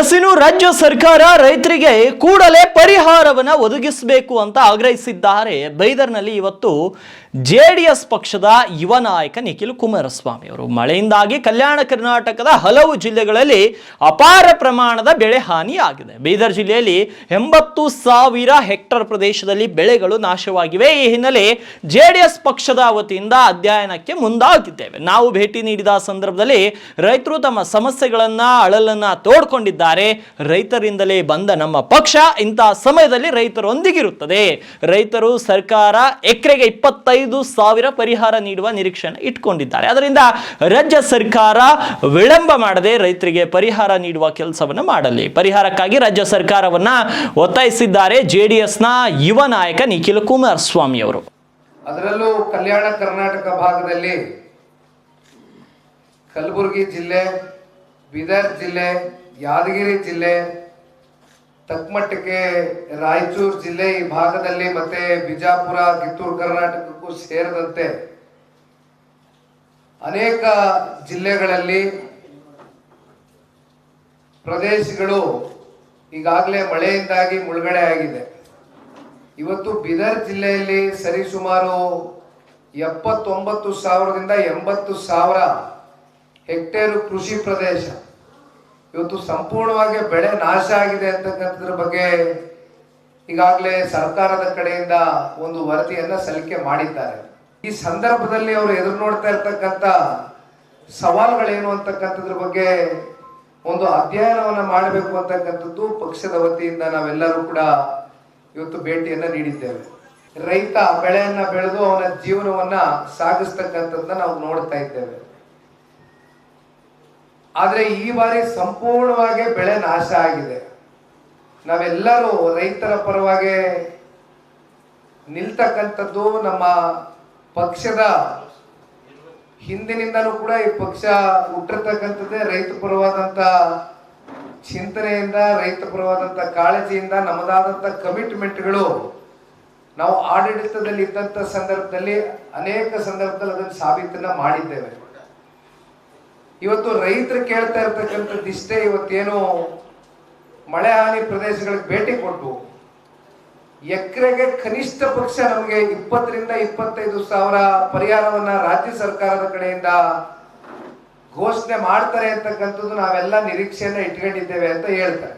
S ರಾಜ್ಯ ಸರ್ಕಾರ ರೈತರಿಗೆ ಕೂಡಲೇ ಪರಿಹಾರವನ್ನು ಒದಗಿಸಬೇಕು ಅಂತ ಆಗ್ರಹಿಸಿದ್ದಾರೆ. ಬೈದರ್ನಲ್ಲಿ ಇವತ್ತು ಜೆ ಡಿ ಎಸ್ ಪಕ್ಷದ ಯುವ ನಾಯಕ ನಿಖಿಲ್ ಕುಮಾರಸ್ವಾಮಿ ಅವರು. ಮಳೆಯಿಂದಾಗಿ ಕಲ್ಯಾಣ ಕರ್ನಾಟಕದ ಹಲವು ಜಿಲ್ಲೆಗಳಲ್ಲಿ ಅಪಾರ ಪ್ರಮಾಣದ ಬೆಳೆ ಹಾನಿಯಾಗಿದೆ. ಬೀದರ್ ಜಿಲ್ಲೆಯಲ್ಲಿ ಎಂಬತ್ತು ಸಾವಿರ ಹೆಕ್ಟರ್ ಪ್ರದೇಶದಲ್ಲಿ ಬೆಳೆಗಳು ನಾಶವಾಗಿವೆ. ಈ ಹಿನ್ನೆಲೆ ಜೆ ಡಿ ಎಸ್ ಪಕ್ಷದ ವತಿಯಿಂದ ಅಧ್ಯಯನಕ್ಕೆ ಮುಂದಾಗಿದ್ದೇವೆ. ನಾವು ಭೇಟಿ ನೀಡಿದ ಸಂದರ್ಭದಲ್ಲಿ ರೈತರು ತಮ್ಮ ಸಮಸ್ಯೆಗಳನ್ನು, ಅಳಲನ್ನ ತೋಡ್ಕೊಂಡಿದ್ದಾರೆ. ರೈತರಿಂದಲೇ ಬಂದ ನಮ್ಮ ಪಕ್ಷ ಇಂತಹ ಸಮಯದಲ್ಲಿ ರೈತರೊಂದಿಗಿರುತ್ತದೆ. ರೈತರು ಸರ್ಕಾರ ಎಕರೆಗೆ ಇಪ್ಪತ್ತೈದು ಸಾವಿರ ಪರಿಹಾರ ನೀಡುವ ನಿರೀಕ್ಷೆಯನ್ನು ಇಟ್ಕೊಂಡಿದ್ದಾರೆ. ಅದರಿಂದ ರಾಜ್ಯ ಸರ್ಕಾರ ವಿಳಂಬ ಮಾಡದೆ ರೈತರಿಗೆ ಪರಿಹಾರ ನೀಡುವ ಕೆಲಸವನ್ನು ಮಾಡಲಿ. ಪರಿಹಾರಕ್ಕಾಗಿ ರಾಜ್ಯ ಸರ್ಕಾರವನ್ನ ಒತ್ತಾಯಿಸಿದ್ದಾರೆ ಜೆಡಿಎಸ್ನ ಯುವ ನಾಯಕ ನಿಖಿಲ್ ಕುಮಾರಸ್ವಾಮಿ ಅವರು. ಅದರಲ್ಲೂ ಕಲ್ಯಾಣ ಕರ್ನಾಟಕ ಭಾಗದಲ್ಲಿ ಕಲಬುರಗಿ ಜಿಲ್ಲೆ ಬೀದರ್ ಜಿಲ್ಲೆ, ಯಾದಗಿರಿ ಜಿಲ್ಲೆ, ತಕ್ಕಮಟ್ಟಕ್ಕೆ ರಾಯಚೂರು ಜಿಲ್ಲೆ ಈ ಭಾಗದಲ್ಲಿ ಮತ್ತೆ ಬಿಜಾಪುರ, ಕಿತ್ತೂರು, ಕರ್ನಾಟಕಕ್ಕೂ ಸೇರಿದಂತೆ ಅನೇಕ ಜಿಲ್ಲೆಗಳಲ್ಲಿ ಪ್ರದೇಶಗಳು ಈಗಾಗಲೇ ಮಳೆಯಿಂದಾಗಿ ಮುಳುಗಡೆ ಆಗಿದೆ ಇವತ್ತು ಬೀದರ್ ಜಿಲ್ಲೆಯಲ್ಲಿ ಸರಿಸುಮಾರು ಎಪ್ಪತ್ತೊಂಬತ್ತು ಸಾವಿರದಿಂದ ಎಂಬತ್ತು ಸಾವಿರ ಹೆಕ್ಟೇರು ಕೃಷಿ ಪ್ರದೇಶ. ಇವತ್ತು ಸಂಪೂರ್ಣವಾಗಿ ಬೆಳೆ ನಾಶ ಆಗಿದೆ ಅಂತಕ್ಕಂಥದ್ರ ಬಗ್ಗೆ ಈಗಾಗಲೇ ಸರ್ಕಾರದ ಕಡೆಯಿಂದ ಒಂದು ವರದಿಯನ್ನ ಸಲ್ಲಿಕೆ ಮಾಡಿದ್ದಾರೆ. ಈ ಸಂದರ್ಭದಲ್ಲಿ ಅವರು ಎದುರು ನೋಡ್ತಾ ಇರ್ತಕ್ಕಂಥ ಸವಾಲುಗಳೇನು ಅಂತಕ್ಕಂಥದ್ರ ಬಗ್ಗೆ ಒಂದು ಅಧ್ಯಯನವನ್ನ ಮಾಡಬೇಕು ಅಂತಕ್ಕಂಥದ್ದು ಪಕ್ಷದ ವತಿಯಿಂದ ನಾವೆಲ್ಲರೂ ಕೂಡ ಇವತ್ತು ಭೇಟಿಯನ್ನ ನೀಡಿದ್ದೇವೆ. ರೈತ ಬೆಳೆಯನ್ನ ಬೆಳೆದು ಅವನ ಜೀವನವನ್ನ ಸಾಗಿಸ್ತಕ್ಕಂಥದ್ದನ್ನ ನಾವು ನೋಡ್ತಾ ಇದ್ದೇವೆ. ಆದ್ರೆ ಈ ಬಾರಿ ಸಂಪೂರ್ಣವಾಗಿ ಬೆಳೆ ನಾಶ ಆಗಿದೆ. ನಾವೆಲ್ಲರೂ ರೈತರ ಪರವಾಗಿ ನಿಲ್ತಕ್ಕಂಥದ್ದು ನಮ್ಮ ಪಕ್ಷದ ಹಿಂದಿನಿಂದಲೂ ಕೂಡ ಈ ಪಕ್ಷ ಹುಟ್ಟಿರ್ತಕ್ಕಂಥದ್ದೇ ರೈತ ಪರವಾದಂತ ಚಿಂತನೆಯಿಂದ, ರೈತ ಪರವಾದಂತ ಕಾಳಜಿಯಿಂದ, ನಮ್ಮದಾದಂಥ ಕಮಿಟ್ಮೆಂಟ್ಗಳು ನಾವು ಆಡಳಿತದಲ್ಲಿ ಇದ್ದಂತ ಸಂದರ್ಭದಲ್ಲಿ ಅನೇಕ ಸಂದರ್ಭದಲ್ಲಿ ಅದನ್ನು ಸಾಬೀತನ್ನ ಮಾಡಿದ್ದೇವೆ. ಇವತ್ತು ರೈತರು ಕೇಳ್ತಾ ಇರ್ತಕ್ಕಂಥದ್ದು ಇಷ್ಟೇ, ಇವತ್ತೇನು ಮಳೆ ಹಾನಿ ಪ್ರದೇಶಗಳಿಗೆ ಭೇಟಿ ಕೊಟ್ಟು ಎಕರೆಗೆ ಕನಿಷ್ಠ ಪಕ್ಷ ನಮಗೆ ಇಪ್ಪತ್ತರಿಂದ ಇಪ್ಪತ್ತೈದು ಸಾವಿರ ಪರಿಹಾರವನ್ನ ರಾಜ್ಯ ಸರ್ಕಾರದ ಕಡೆಯಿಂದ ಘೋಷಣೆ ಮಾಡ್ತಾರೆ ಅಂತಕ್ಕಂಥದ್ದು ನಾವೆಲ್ಲ ನಿರೀಕ್ಷೆಯನ್ನ ಇಟ್ಕೊಂಡಿದ್ದೇವೆ ಅಂತ ಹೇಳ್ತಾರೆ.